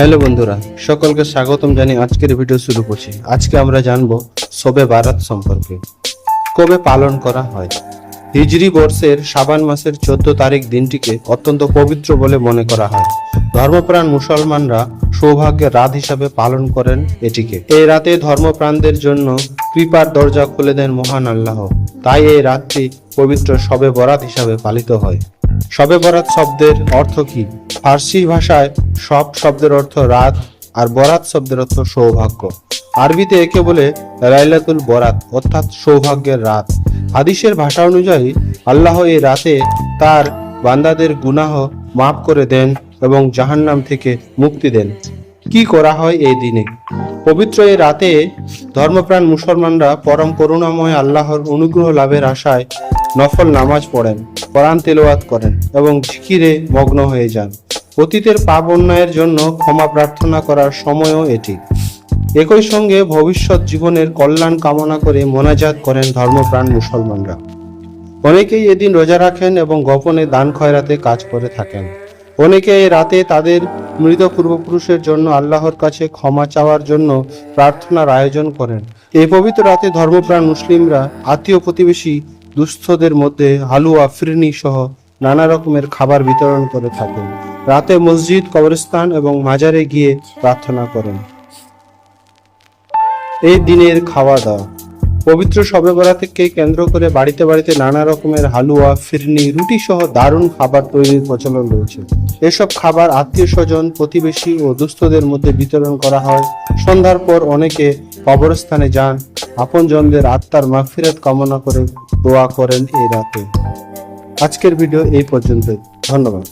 Hello বন্ধুরা, সকলকে স্বাগতম জানি আজকের ভিডিও শুরু করছি। আজকে আমরা জানব শবে বারাত সম্পর্কে। কবে পালন করা হয়? হিজরি বর্ষের সাবান মাসের চোদ্দ তারিখ দিনটিকে অত্যন্ত পবিত্র বলে মনে করা হয়। ধর্মপ্রাণ মুসলমানরা সৌভাগ্যের রাত হিসাবে পালন করেন এটিকে। এই রাতে ধর্মপ্রাণদের জন্য কৃপার দরজা খুলে দেন মহান আল্লাহ। তাই এই রাতটি পবিত্র শবে বরাত হিসাবে পালিত হয়। শবে বরাত শব্দের অর্থ কি? ফার্সি ভাষায় সব শব্দের অর্থ রাত আর বরাত শব্দের অর্থ সৌভাগ্য। আরবিতে একে বলে লাইলাতুল বরাত, অর্থাৎ সৌভাগ্যের রাত। হাদিসের ভাষা অনুযায়ী আল্লাহ এই রাতে তার বান্দাদের গুনাহ মাফ করে দেন এবং জাহান্নাম থেকে মুক্তি দেন। কি করা হয় এই দিনে? পবিত্র এই রাতে ধর্মপ্রাণ মুসলমানরা পরম করুণাময় আল্লাহর অনুগ্রহ লাভের আশায় নফল নামাজ পড়েন, কোরআন তেলাওয়াত করেন এবং জিকিরে মগ্ন হয়ে যান। অতীতের পাপ অন্যায়ের জন্য ক্ষমা প্রার্থনা করার সময়ও এটি। একই সঙ্গে ভবিষ্যৎ জীবনের কল্যাণ কামনা করে মোনাজাত করেন ধর্মপ্রাণ মুসলমানরা। অনেকেই এদিন রোজা রাখেন এবং গোপনে দান খয়রাতে কাজ করে থাকেন। অনেকে এই রাতে তাদের মৃত পূর্বপুরুষের জন্য আল্লাহর কাছে ক্ষমা চাওয়ার জন্য প্রার্থনার আয়োজন করেন। এই পবিত্র রাতে ধর্মপ্রাণ মুসলিমরা আত্মীয় প্রতিবেশী দুস্থদের মধ্যে হালুয়া ফিরনি সহ নানা রকমের খাবার বিতরণ করে থাকেন। রাতে মসজিদ, কবরস্থান এবং মাজারে গিয়ে প্রার্থনা করেন। এই দিনের খাওয়া দাওয়া পবিত্র শবে বরাতকে কেন্দ্র করে বাড়িতে বাড়িতে নানা রকমের হালুয়া, ফিরনি রুটি সহ দারুণ খাবার তৈরির প্রচলন রয়েছে। এসব খাবার আত্মীয় স্বজন, প্রতিবেশী ও দুস্থদের মধ্যে বিতরণ করা হয়। সন্ধ্যার পর অনেকে কবরস্থানে যান। আপনজনদের আত্মার মাগফিরাত কামনা করে দোয়া করেন এই রাতে। আজকের ভিডিও এই পর্যন্তই। ধন্যবাদ।